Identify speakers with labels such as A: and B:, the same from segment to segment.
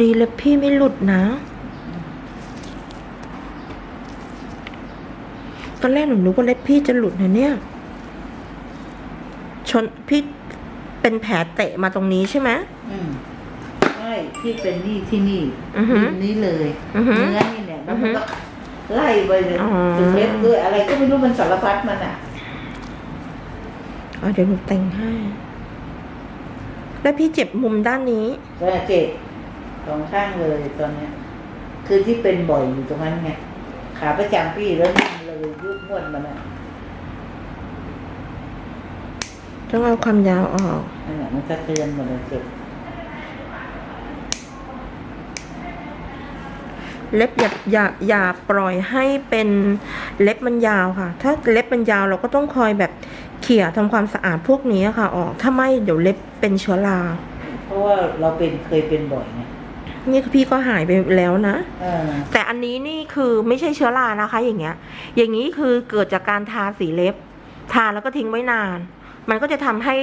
A: ดีเล็บพี่ไม่หลุดนะ ตอนแรกหนูนึกว่าเล็บพี่จะหลุดนะเนี่ย ชนพี่เป็นแผลเตะมาตรงนี้ใช่ไหม
B: อืมใช่ที่เป็นนี่ที่นี่
A: อือหือ
B: ริมนี้เลย
A: อือหือ
B: เนื้อนี่เนี่ยแล้วมัน
A: อือหื
B: ก็
A: อ
B: ไล่ไปเลย
A: อ๋อ
B: ถึงเล็บด้วยอะไรก็ไม่รู้มันสารพัดมันอะ
A: อ๋อเดี๋ยวหนูแต่งให้ แล้วพี่เจ็บมุมด้านนี้
B: ก็เจ็บ สองข้างเลยตอนเนี้ย คือที่เป็นบ่อยอยู่ตรงนั้นไงขาประจำพี่แล้วนี่มันเลยยุบม้วนมันอะ
A: ต้องเอาความยาวออก
B: นั่นแหละมันจะเตือนหมดเลยเจ็บ
A: เล็บอย่าอย่าอย่าปล่อยให้เป็นเล็บมันยาวค่ะ ถ้าเล็บมันยาวเราก็ต้องคอยแบบเขี่ยทำความสะอาดพวกนี้ค่ะ ออก ถ้าไม่เดี๋ยวเล็บเป็นเชื้อรา
B: เพราะว่าเราเป็นเคยเป็นบ่อยไง
A: นี่พี่ก็หายไปแล้วนะ
B: เออ
A: แต่อันนี้นี่คือไม่ใช่เชื้อรานะคะ อย่างเงี้ย อย่างนี้คือเกิดจากการทาสีเล็บ ทาแล้วก็ทิ้งไว้นาน มันก็จะทำให้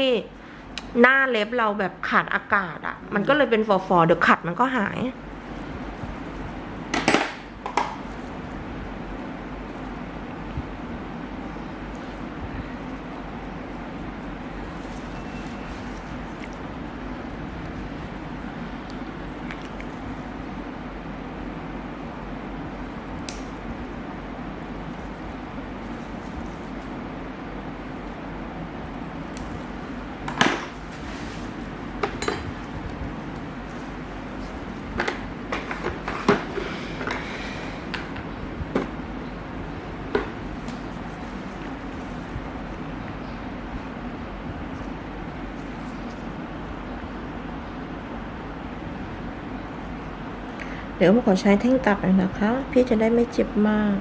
A: หน้าเล็บเราแบบขาดอากาศอะ่ะ มันก็เลยเป็นฟอๆเดี๋ยวขัดมันก็หาย เดี๋ยวผมขอใช้แท่งตัดหน่อยนะคะ พี่จะได้ไม่เจ็บมาก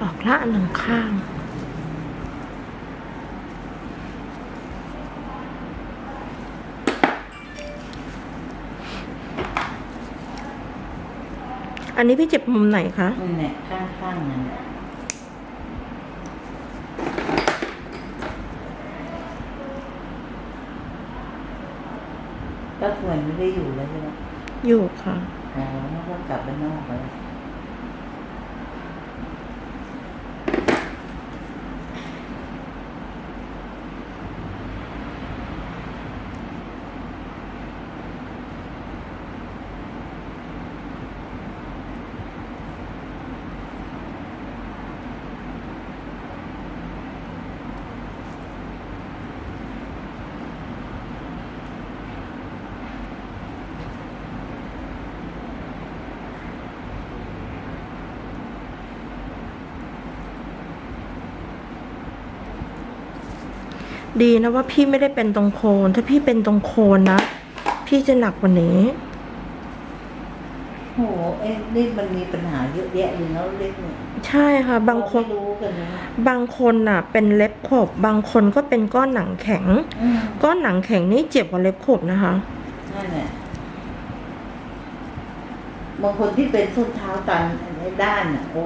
A: ออกละหนึ่งข้างอันนี้พี่เจ็บมุมไหนคะ
B: นั่นแหละข้างข้างๆนั่นแหละก็ควรไม่ได้อยู่แล้วใช่ไหม
A: อยู่ค่ะ
B: อ๋อแล้วก็กลับไปนอกไปแล้ว
A: ดีนะว่าพี่ไม่ได้เป็นตรงโคน ถ้าพี่เป็นตรงโคนนะ พี่จะหนักกว่านี้
B: โอ้โหเอ้นี่มันมีปัญหาเยอะแยะเลยเนาะเล็กเนี่ย
A: ใช่ค่ะ บางคน
B: เรไม่รู้กันนะ
A: บางคนน่ะ เป็นเล็บขบบางคนก็เป็นก้อนหนังแข็ง
B: อืม
A: ก้อนหนังแข็งนี่เจ็บกว่าเล็บขบนะคะ
B: นั่นแหละบางคนที่เป็นส้นเท้าตันในด้านอะโอ้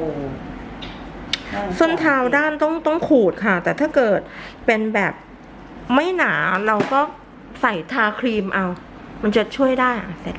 B: ง
A: ส้นเท้าด้านต้องต้องขูดค่ะ แต่ถ้าเกิดเป็นแบบ ไม่หนาเราก็ใส่ทาครีมเอา มันจะช่วยได้เสร็จ